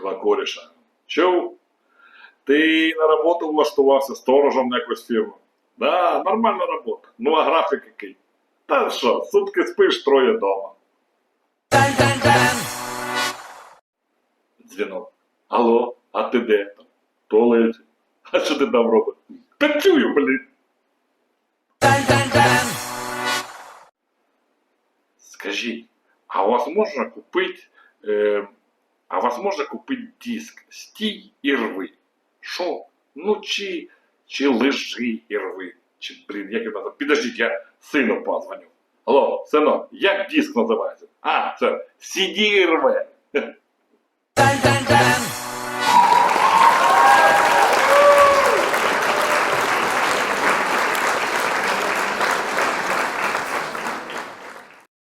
коріша. Чув? Ти на роботу влаштувався сторожем на якусь фірму. Да, нормальна робота. Ну а графік який? Та що, сутки спиш, троє дома. Дзвінок. Алло, а ти де там? Туалеті. А що ти там робиш? Та чую, блін. Скажіть, а у вас можна купити, е, а возможно купити диск стій і рви? Що? Ну чи, чи лежи і рви? Чи, блін, як його? Підождіть, я сину позвоню. Алло, синок, як диск називається? А, це CD і рве.